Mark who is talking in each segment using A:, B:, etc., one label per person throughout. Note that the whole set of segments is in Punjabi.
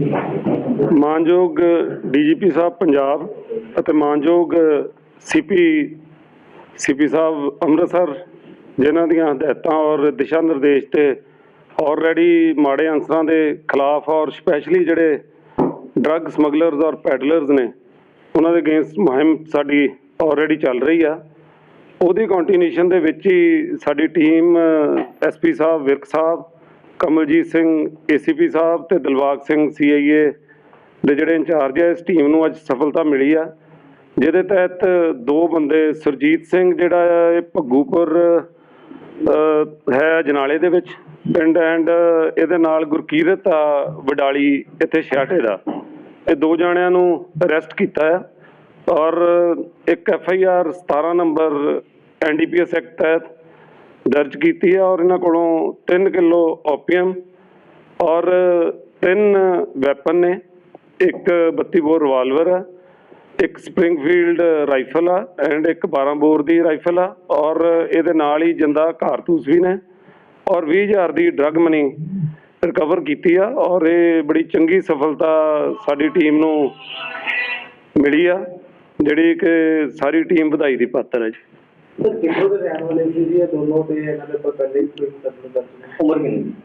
A: ਮਾਨਯੋਗ ਡੀਜੀਪੀ ਸਾਹਿਬ ਪੰਜਾਬ ਅਤੇ ਮਾਨਯੋਗ ਸੀਪੀ ਸੀਪੀ ਸਾਹਿਬ ਅੰਮ੍ਰਿਤਸਰ, ਜਿਨ੍ਹਾਂ ਦੀਆਂ ਹਦਾਇਤਾਂ ਔਰ ਦਿਸ਼ਾ ਨਿਰਦੇਸ਼ ਤੇ ਆਲਰੇਡੀ ਮਾੜੇ ਅੰਸਰਾਂ ਦੇ ਖਿਲਾਫ ਔਰ ਸਪੈਸ਼ਲੀ ਜਿਹੜੇ ਡਰੱਗ ਸਮਗਲਰਸ ਔਰ ਪੈਡਲਰਸ ਨੇ, ਉਹਨਾਂ ਦੇ ਅਗੇਂਸਟ ਮੁਹਿੰਮ ਸਾਡੀ ਆਲਰੇਡੀ ਚੱਲ ਰਹੀ ਆ। ਉਹਦੀ ਕੰਟੀਨਿਊਸ਼ਨ ਦੇ ਵਿੱਚ ਹੀ ਸਾਡੀ ਟੀਮ ਐਸਪੀ ਸਾਹਿਬ, ਵਿਰਕ ਸਾਹਿਬ ਕਮਲਜੀਤ ਸਿੰਘ ਏਸੀਪੀ ਸਾਹਿਬ ਤੇ ਦਿਲਬਾਗ ਸਿੰਘ ਸੀਆਈਏ ਦੇ ਜਿਹੜੇ ਇੰਚਾਰਜ ਹੈ ਇਸ ਟੀਮ ਨੂੰ ਅੱਜ ਸਫਲਤਾ ਮਿਲੀ ਆ। ਜਿਹਦੇ ਤਹਿਤ ਦੋ ਬੰਦੇ, ਸੁਰਜੀਤ ਸਿੰਘ ਜਿਹੜਾ ਆ, ਇਹ ਭੱਗੂਪੁਰ ਹੈ ਜਨਾਲੇ ਦੇ ਵਿੱਚ। ਪਿੰਡ ਐਂਡ ਇਹਦੇ ਨਾਲ ਗੁਰਕੀਰਤ ਆ, ਵਡਾਲੀ, ਇੱਥੇ ਛਿਆਟੇ ਦਾ। ਇਹ ਦੋ ਜਣਿਆਂ ਨੂੰ ਅਰੈਸਟ ਕੀਤਾ ਹੈ ਔਰ ਇੱਕ F I R 17 number NDPS act ਤਹਿਤ ਦਰਜ ਕੀਤੀ ਹੈ ਔਰ ਇਹਨਾਂ ਕੋਲੋਂ 3 ਕਿਲੋ ਓਪੀਅਮ ਔਰ ਤਿੰਨ ਵੈਪਨ ਨੇ, ਇੱਕ 32 ਬੋਰ ਰਿਵਾਲਵਰ ਹੈ ਇੱਕ ਸਪ੍ਰਿੰਗਫੀਲਡ ਰਾਈਫਲ ਆ ਐਂਡ ਇੱਕ 12 ਬੋਰ ਦੀ ਰਾਈਫਲ ਆ ਔਰ ਇਹਦੇ ਨਾਲ ਹੀ ਜਿੰਦਾ ਕਾਰਤੂਸ ਵੀ ਨੇ ਔਰ 20000 ਦੀ ਡਰੱਗ ਮਨੀ ਰਿਕਵਰ ਕੀਤੀ ਆ ਔਰ ਇਹ ਬੜੀ ਚੰਗੀ ਸਫਲਤਾ ਸਾਡੀ ਟੀਮ ਨੂੰ ਮਿਲੀ ਆ, ਜਿਹੜੀ ਕਿ ਸਾਰੀ ਟੀਮ ਵਧਾਈ ਦੀ ਪਾਤਰ ਹੈ ਜੀ।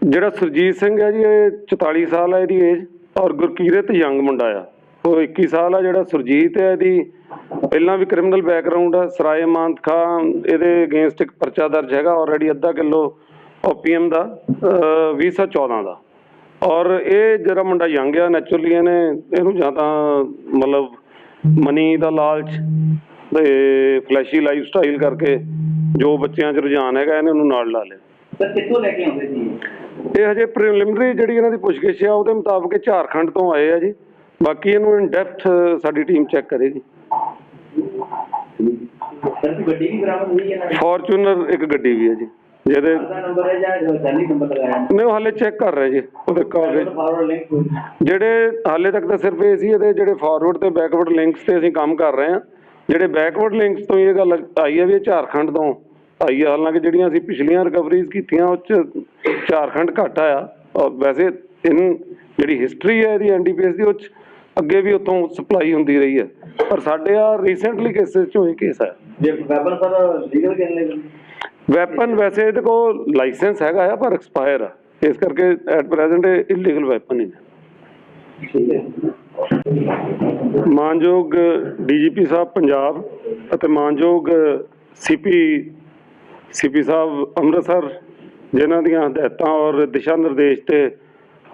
A: ਜਿਹੜਾ ਸੁਰਜੀਤ ਸਿੰਘ ਹੈ ਜੀ ਇਹ 44 ਸਾਲ ਹੈ ਇਹਦੀ ਏਜ ਔਰ ਗੁਰਕੀਰਤ ਯੰਗ ਮੁੰਡਾ ਆ। ਉਹ 21 ਸਾਲ ਆ ਜਿਹੜਾ ਸੁਰਜੀਤ ਹੈ ਇਹਦੀ। ਪਹਿਲਾਂ ਵੀ ਕ੍ਰਿਮੀਨਲ ਬੈਕਗ੍ਰਾਉਂਡ ਆ ਸਰਾਏ ਮਾਨਤ ਖਾਨ ਇਹਦੇ ਅਗੇਂਸਟ ਇੱਕ ਪਰਚਾ ਦਰਜ ਹੈਗਾ ਆਲਰੇਡੀ ਅੱਧਾ ਕਿਲੋ ਓਪੀਐਮ ਦਾ ਅਹ 2014 ਦਾ। ਔਰ ਇਹ ਜਿਹੜਾ ਮੁੰਡਾ ਯੰਗ ਆ ਨੈਚੁਰਲੀ ਇਹਨੇ ਇਹਨੂੰ ਜਾਂ ਤਾਂ ਮਤਲਬ ਮਨੀ ਦਾ ਲਾਲਚ ਤੇ ਫਲੈਸ਼ੀ ਲਾਈਫ ਸਟਾਈਲ ਕਰਕੇ ਜੋ ਬੱਚਿਆਂ 'ਚ ਰੁਝਾਨ ਹੈਗਾ ਇਹਨੇ ਉਹਨੂੰ ਨਾਲ ਲਾ ਲਿਆ।
B: ਸਰ ਕਿੱਥੋਂ ਲੈ ਕੇ ਆਉਂਦੇ ਸੀ?
A: ਇਹ ਹਜੇ ਪ੍ਰੀਲਿਮਿਨਰੀ ਜਿਹੜੀ ਇਹਨਾਂ ਦੀ ਪੁੱਛਗਿੱਛ ਆ ਉਹਦੇ ਮੁਤਾਬਕ ਝਾਰਖੰਡ ਤੋਂ ਆਏ ਆ ਜੀ। ਬਾਕੀ ਇਹਨੂੰ ਇਨ ਡੈਪਥ ਸਾਡੀ ਟੀਮ ਚੈੱਕ ਕਰੇਗੀ।
B: ਗੱਡੀ ਵੀ ਬਰਾਮਦ ਹੋਈ ਹੈ? ਨਾ
A: ਫੋਰਚੂਨਰ ਇੱਕ ਗੱਡੀ ਵੀ ਹੈ ਜੀ। ਜਿਹਦੇ
B: ਨੰਬਰ ਹੈ ਜਾਂ ਜਾਲੀ ਨੰਬਰ ਲਗਾਇਆ
A: ਨੇ ਉਹ ਹਾਲੇ ਚੈੱਕ ਕਰ ਰਹੇ ਜੀ ਉਹਦੇ ਕਾਗਜ਼। ਜਿਹੜੇ ਹਾਲੇ ਤੱਕ ਤਾਂ ਸਿਰਫ ਇਹ ਸੀ ਇਹਦੇ ਜਿਹੜੇ ਫਾਰਵਰਡ ਤੇ ਬੈਕਵਰਡ ਲਿੰਕਸ ਤੇ ਅਸੀਂ ਕੰਮ ਕਰ ਰਹੇ ਹਾਂ। ਜਿਹੜੇ ਬੈਕਵਰਡ ਲਿੰਕਸ ਤੋਂ ਇਹ ਗੱਲ ਆਈ ਹੈ ਵੀ ਝਾਰਖੰਡ ਤੋਂ ਆਈ ਹੈ। ਹਾਲਾਂਕਿ ਜਿਹੜੀਆਂ ਅਸੀਂ ਪਿਛਲੀਆਂ ਰਿਕਵਰੀਜ਼ ਕੀਤੀਆਂ ਉਹ ਚ ਝਾਰਖੰਡ ਘੱਟ ਆਇਆ। ਔਰ ਵੈਸੇ ਇਨ ਜਿਹੜੀ ਹਿਸਟਰੀ ਹੈ ਇਹਦੀ ਐਨਡੀਪੀਐਸ ਦੀ ਉਹ 'ਚ ਅੱਗੇ ਵੀ ਉੱਥੋਂ ਸਪਲਾਈ ਹੁੰਦੀ ਰਹੀ ਹੈ। ਪਰ ਸਾਡੇ ਆ ਰੀਸੈਂਟਲੀ ਕੇਸਿਸ ਚੋਂ ਇਹ ਕੇਸ ਹੈ
B: ਜੇ ਵੈਪਨ ਸਰ ਲੀਗਲ ਕਿੰਨੇ
A: ਵੈਪਨ ਵੈਸੇ ਇਹਦੇ ਕੋਲ ਲਾਇਸੈਂਸ ਹੈਗਾ ਆ ਪਰ ਐਕਸਪਾਇਰ ਆ। ਇਸ ਕਰਕੇ ਐਟ ਪ੍ਰੈਜ਼ੈਂਟ ਇਹ ਇਲੀਗਲ ਵੈਪਨ ਹੀ ਹੈ
B: ਠੀਕ ਹੈ।
A: ਮਾਨਯੋਗ ਡੀਜੀਪੀ ਸਾਹਿਬ ਪੰਜਾਬ ਅਤੇ ਮਾਨਯੋਗ ਸੀਪੀ ਸੀਪੀ ਸਾਹਿਬ ਅੰਮ੍ਰਿਤਸਰ, ਜਿਨ੍ਹਾਂ ਦੀਆਂ ਹਦਾਇਤਾਂ ਔਰ ਦਿਸ਼ਾ ਨਿਰਦੇਸ਼ ਤੇ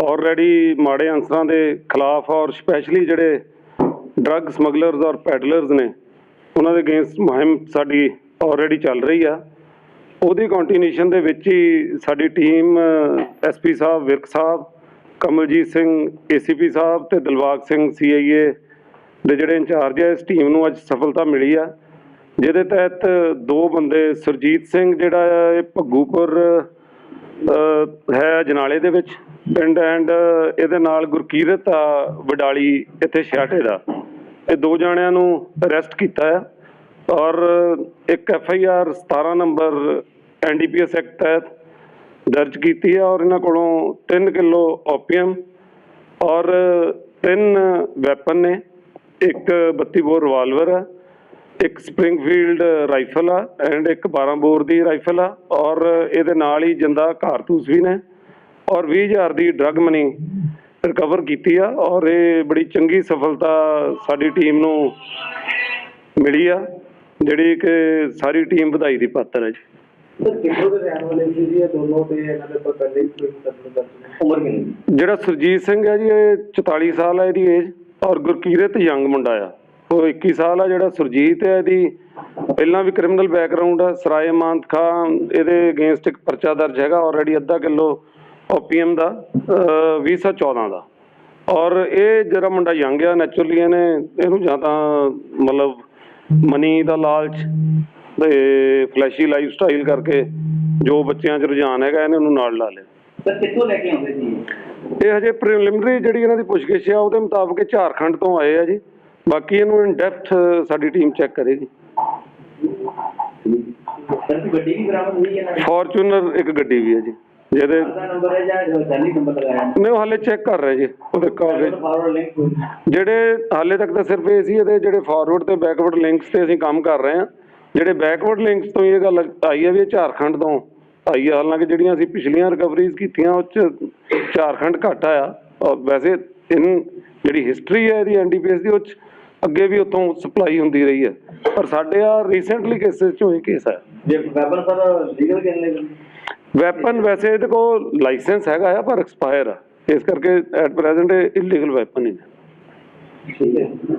A: ਆਲਰੇਡੀ ਮਾੜੇ ਅੰਸਰਾਂ ਦੇ ਖਿਲਾਫ ਔਰ ਸਪੈਸ਼ਲੀ ਜਿਹੜੇ ਡਰੱਗ ਸਮਗਲਰਸ ਔਰ ਪੈਡਲਰਸ ਨੇ, ਉਹਨਾਂ ਦੇ ਅਗੇਂਸਟ ਮੁਹਿੰਮ ਸਾਡੀ ਆਲਰੇਡੀ ਚੱਲ ਰਹੀ ਆ। ਉਹਦੀ ਕੰਟੀਨਿਊਸ਼ਨ ਦੇ ਵਿੱਚ ਹੀ ਸਾਡੀ ਟੀਮ ਐਸਪੀ ਸਾਹਿਬ, ਵਿਰਕ ਸਾਹਿਬ ਕਮਲਜੀਤ ਸਿੰਘ ਏਸੀਪੀ ਸਾਹਿਬ ਤੇ ਦਿਲਬਾਗ ਸਿੰਘ ਸੀਆਈਏ ਦੇ ਜਿਹੜੇ ਇੰਚਾਰਜ ਹੈ ਇਸ ਟੀਮ ਨੂੰ ਅੱਜ ਸਫਲਤਾ ਮਿਲੀ ਆ। ਜਿਹਦੇ ਤਹਿਤ ਦੋ ਬੰਦੇ, ਸੁਰਜੀਤ ਸਿੰਘ ਜਿਹੜਾ ਆ, ਇਹ ਭੱਗੂਪੁਰ ਹੈ ਜਨਾਲੇ ਦੇ ਵਿੱਚ। ਪਿੰਡ ਐਂਡ ਇਹਦੇ ਨਾਲ ਗੁਰਕੀਰਤ ਆ, ਵਡਾਲੀ, ਇੱਥੇ ਛਿਆਟੇ ਦਾ। ਇਹ ਦੋ ਜਣਿਆਂ ਨੂੰ ਅਰੈਸਟ ਕੀਤਾ ਹੈ ਔਰ ਇੱਕ F I R 17 number NDPS act ਤਹਿਤ ਦਰਜ ਕੀਤੀ ਹੈ ਔਰ ਇਹਨਾਂ ਕੋਲੋਂ 3 ਕਿਲੋ ਓਪੀਅਮ ਔਰ ਤਿੰਨ ਵੈਪਨ ਨੇ, ਇੱਕ 32 ਬੋਰ ਰਿਵਾਲਵਰ ਹੈ ਇੱਕ ਸਪ੍ਰਿੰਗਫੀਲਡ ਰਾਈਫਲ ਆ ਐਂਡ ਇੱਕ 12 ਬੋਰ ਦੀ ਰਾਈਫਲ ਆ ਔਰ ਇਹਦੇ ਨਾਲ ਹੀ ਜਿੰਦਾ ਕਾਰਤੂਸ ਵੀ ਨੇ ਔਰ 20000 ਦੀ ਡਰੱਗ ਮਨੀ ਰਿਕਵਰ ਕੀਤੀ ਆ ਔਰ ਇਹ ਬੜੀ ਚੰਗੀ ਸਫਲਤਾ ਸਾਡੀ ਟੀਮ ਨੂੰ ਮਿਲੀ ਆ, ਜਿਹੜੀ ਕਿ ਸਾਰੀ ਟੀਮ ਵਧਾਈ ਦੀ ਪਾਤਰ ਹੈ ਜੀ।
B: ਹੀ
A: ਜਿਹੜਾ ਸੁਰਜੀਤ ਸਿੰਘ ਹੈ ਜੀ ਇਹ 44 ਸਾਲ ਹੈ ਇਹਦੀ ਏਜ ਔਰ ਗੁਰਕੀਰਤ ਯੰਗ ਮੁੰਡਾ ਆ। ਉਹ 21 ਸਾਲ ਆ ਜਿਹੜਾ ਸੁਰਜੀਤ ਹੈ ਇਹਦੀ। ਪਹਿਲਾਂ ਵੀ ਕ੍ਰਿਮੀਨਲ ਬੈਕਗ੍ਰਾਉਂਡ ਆ ਸਰਾਏ ਮਾਨਤ ਖਾਨ ਇਹਦੇ ਅਗੇਂਸਟ ਇੱਕ ਪਰਚਾ ਦਰਜ ਹੈਗਾ ਆਲਰੇਡੀ ਅੱਧਾ ਕਿਲੋ ਓਪੀਐਮ ਦਾ ਅਹ 2014 ਦਾ। ਔਰ ਇਹ ਜਿਹੜਾ ਮੁੰਡਾ ਯੰਗ ਆ ਨੈਚੁਰਲੀ ਇਹਨੇ ਇਹਨੂੰ ਜਾਂ ਤਾਂ ਮਤਲਬ ਮਨੀ ਦਾ ਲਾਲਚ ਤੇ ਫਲੈਸ਼ੀ ਲਾਈਫ ਸਟਾਈਲ ਕਰਕੇ ਜੋ ਬੱਚਿਆਂ 'ਚ ਰੁਝਾਨ ਹੈਗਾ ਇਹਨੇ ਉਹਨੂੰ ਨਾਲ ਲਾ ਲਿਆ।
B: ਸਰ ਕਿੱਥੋਂ ਲੈ ਕੇ ਆਉਂਦੇ ਸੀ?
A: ਇਹ ਹਜੇ ਪ੍ਰੀਲਿਮਿਨਰੀ ਜਿਹੜੀ ਇਹਨਾਂ ਦੀ ਪੁੱਛਗਿੱਛ ਆ ਉਹਦੇ ਮੁਤਾਬਕ ਝਾਰਖੰਡ ਤੋਂ ਆਏ ਆ ਜੀ। ਬਾਕੀ ਇਹਨੂੰ ਇਨ ਡੈਪਥ ਸਾਡੀ ਟੀਮ ਚੈੱਕ ਕਰੇਗੀ।
B: ਗੱਡੀ ਵੀ ਬਰਾਮਦ ਹੋਈ ਹੈ? ਨਾ
A: ਫੋਰਚੂਨਰ ਇੱਕ ਗੱਡੀ ਵੀ ਹੈ ਜੀ। ਜਿਹਦੇ
B: ਨੰਬਰ ਹੈ ਜਾਂ ਜਾਲੀ ਨੰਬਰ ਲਗਾਇਆ
A: ਨਹੀਂ ਉਹ ਹਾਲੇ ਚੈੱਕ ਕਰ ਰਹੇ ਜੀ ਉਹਦੇ ਕਾਗਜ਼। ਜਿਹੜੇ ਹਾਲੇ ਤੱਕ ਤਾਂ ਸਿਰਫ ਇਹ ਸੀ ਇਹਦੇ ਜਿਹੜੇ ਫਾਰਵਰਡ ਤੇ ਬੈਕਵਰਡ ਲਿੰਕਸ ਤੇ ਅਸੀਂ ਕੰਮ ਕਰ ਰਹੇ ਹਾਂ। ਜਿਹੜੇ ਬੈਕਵਰਡ ਲਿੰਕਸ ਤੋਂ ਇਹ ਗੱਲ ਆਈ ਹੈ ਵੀ ਇਹ ਝਾਰਖੰਡ ਤੋਂ ਆਈ ਹੈ। ਹਾਲਾਂਕਿ ਜਿਹੜੀਆਂ ਅਸੀਂ ਪਿਛਲੀਆਂ ਰਿਕਵਰੀਜ਼ ਕੀਤੀਆਂ ਉਹ ਚ ਝਾਰਖੰਡ ਘੱਟ ਆਇਆ। ਔਰ ਵੈਸੇ ਇਹਨੂੰ ਜਿਹੜੀ ਹਿਸਟਰੀ ਹੈ ਇਹਦੀ ਐਨਡੀਪੀਐਸ ਦੀ ਉਹ 'ਚ ਅੱਗੇ ਵੀ ਉੱਥੋਂ ਸਪਲਾਈ ਹੁੰਦੀ ਰਹੀ ਹੈ। ਪਰ ਸਾਡੇ ਆ ਰੀਸੈਂਟਲੀ ਕੇਸਿਸ ਚੋਂ ਇਹ ਕੇਸ ਹੈ
B: ਜੇ ਵੈਪਨ ਸਰ ਲੀਗਲ ਕਿੰਨੇ
A: ਵੈਪਨ ਵੈਸੇ ਇਹਦੇ ਕੋਲ ਲਾਇਸੈਂਸ ਹੈਗਾ ਆ ਪਰ ਐਕਸਪਾਇਰ ਆ। ਇਸ ਕਰਕੇ ਐਟ ਪ੍ਰੈਜ਼ੈਂਟ ਇਲੀਗਲ ਵੈਪਨ ਹੀ ਹੈ
B: ਠੀਕ ਹੈ।